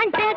कांटे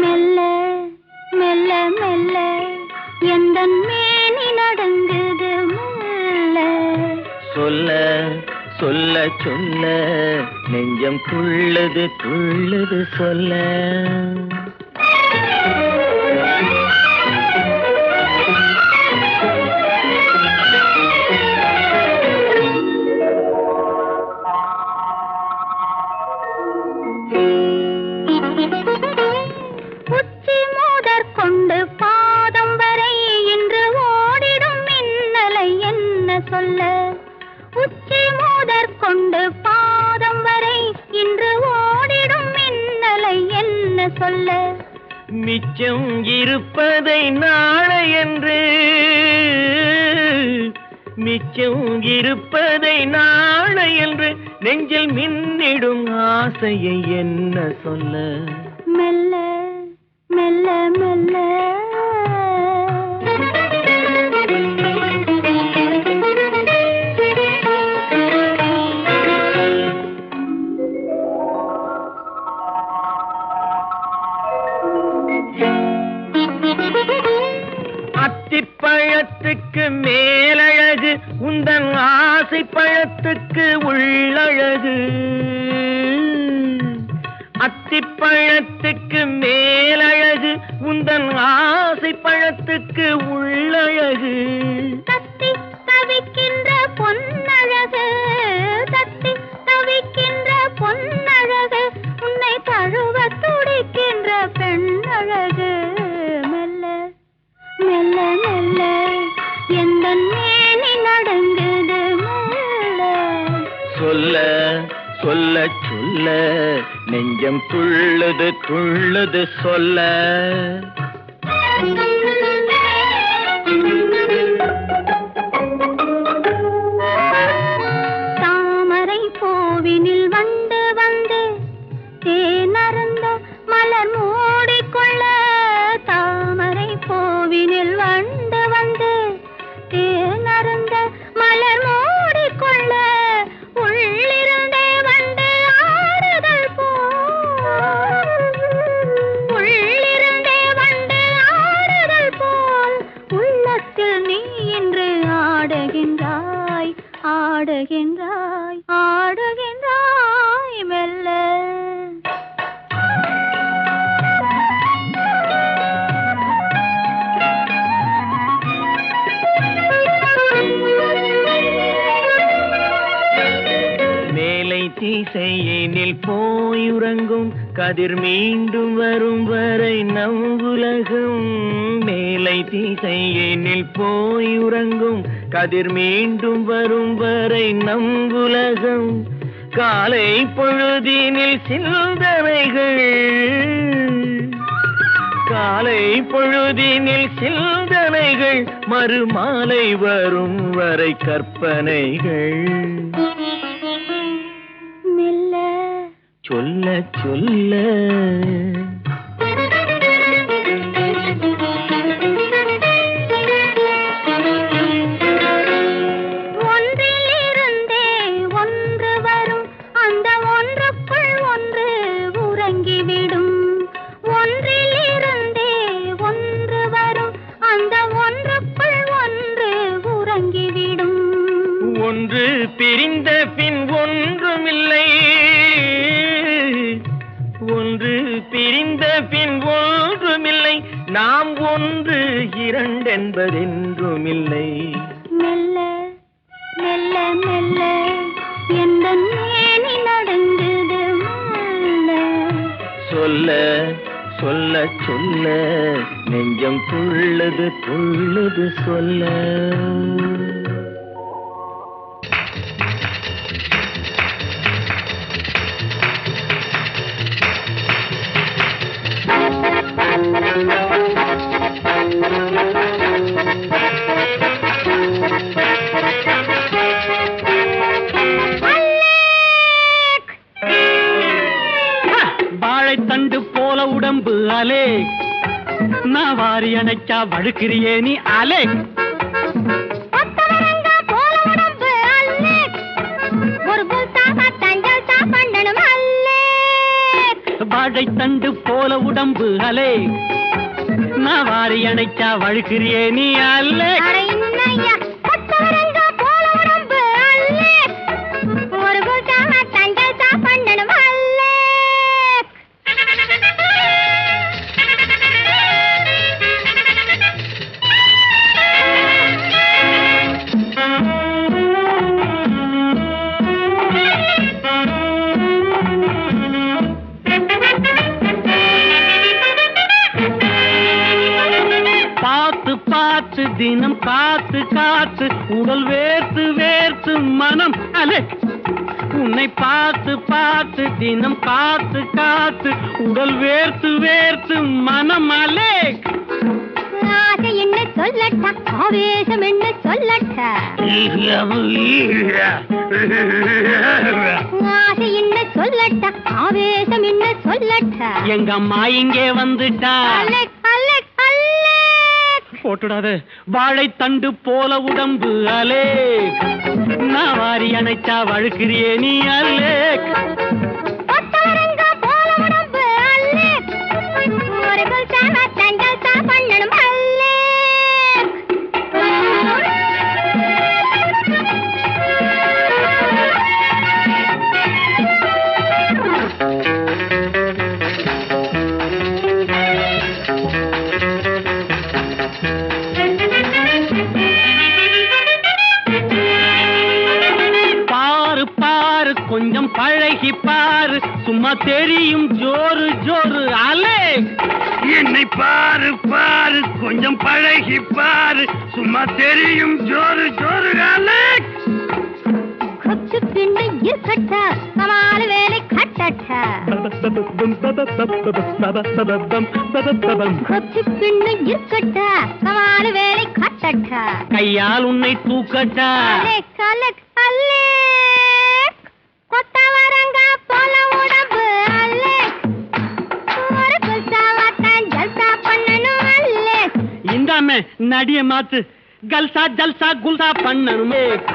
மெல்ல மெல்ல மெல்ல எந்த மேனி நடங்குது மெல்ல. சொல்ல சொல்ல சொல்ல நெஞ்சம் துள்ளுது துள்ளுது சொல்ல. மிச்சம் இருப்பதை நாளை என்று மிச்சம் இருப்பதை நாளை என்று நெஞ்சில் மின்னிடும் ஆசையை என்ன சொல்ல? மெல்ல மெல்ல மெல்ல. மேலழகு உந்தன் ஆசை பழத்துக்கு உள்ளழகு. அத்திப்பழத்துக்கு மேலழகு உந்தன் ஆசை பழத்துக்கு உள்ளழகு. தத்தி தவிக்கின்ற பொன்னழகு தத்தி தவிக்கின்ற பொன்னழகு உன்னை தழுவ துடிக்கின்ற பெண்ணழகு. மெல்ல மெல்ல மெல்ல. எந்த மேனி நடங்குது சொல்ல சொல்ல சொல்ல நெஞ்சம் துள்ளுது துள்ளுது சொல்ல. உறங்கும். கதிர் மீண்டும் வரும் வரை நம் உலகம். மேலை திசையெனில் போய் உறங்கும். கதிர் மீண்டும் வரும் வரை நம் உலகம். காலை பொழுதினில் சிந்தனைகள். காலை பொழுதினில் சிந்தனைகள். மறுமாலை வரும் வரை கற்பனைகள். சொல்ல சொல்ல. சொல்ல சொல்ல நெஞ்சம் துள்ளது துள்ளது சொல்ல. பத்தஞ்சல் சா பண்ணணும் அல்லே. வாழை தண்டு போல உடம்பு அலே. நான் வாரி அணைச்சா வழுக்கிறியே நீ அலே. தினம் காத்து காத்து உடல் வேர்த்து வேர்த்து மனம் அலே. உன்னை பார்த்து பார்த்து தினம் காத்து காத்து உடல் வேர்த்து வேர்த்து மனம் அலே. ஆசை என்ன சொல்லட்டா? ஆவேசம் என்ன சொல்லட்டா? ஆசை என்ன சொல்லட்டா? ஆவேசம் என்ன சொல்லட்டா? எங்க அம்மா இங்கே வந்துட்டா? அலெக் அலெக் அலெக் போட்டுடாத. வாழைத்தண்டு போல உடம்பு அலே. நான் வாரி அணைச்சா வழுக்கிறியே நீ அலே. தெரியும் ஜோரு ஜோரு அலே! என்னை பாரு பாரு கொஞ்சம் பழகி பாரு. சும்மா தெரியும் ஜோரு ஜோரு அலே! கொச்சு பிண்டு இருக்கட்டா கமால் வேலை கட்டட்டா. கொச்சு பிண்டு இருக்கட்டா கமால் வேலை கட்டட்டா. கையால் உன்னை தூக்கட்டா. அலெக் அலெக் அலெக் கொத்தவரங்கா मैं नाड़िए मात गलसा जलसा गुलसा पन्न में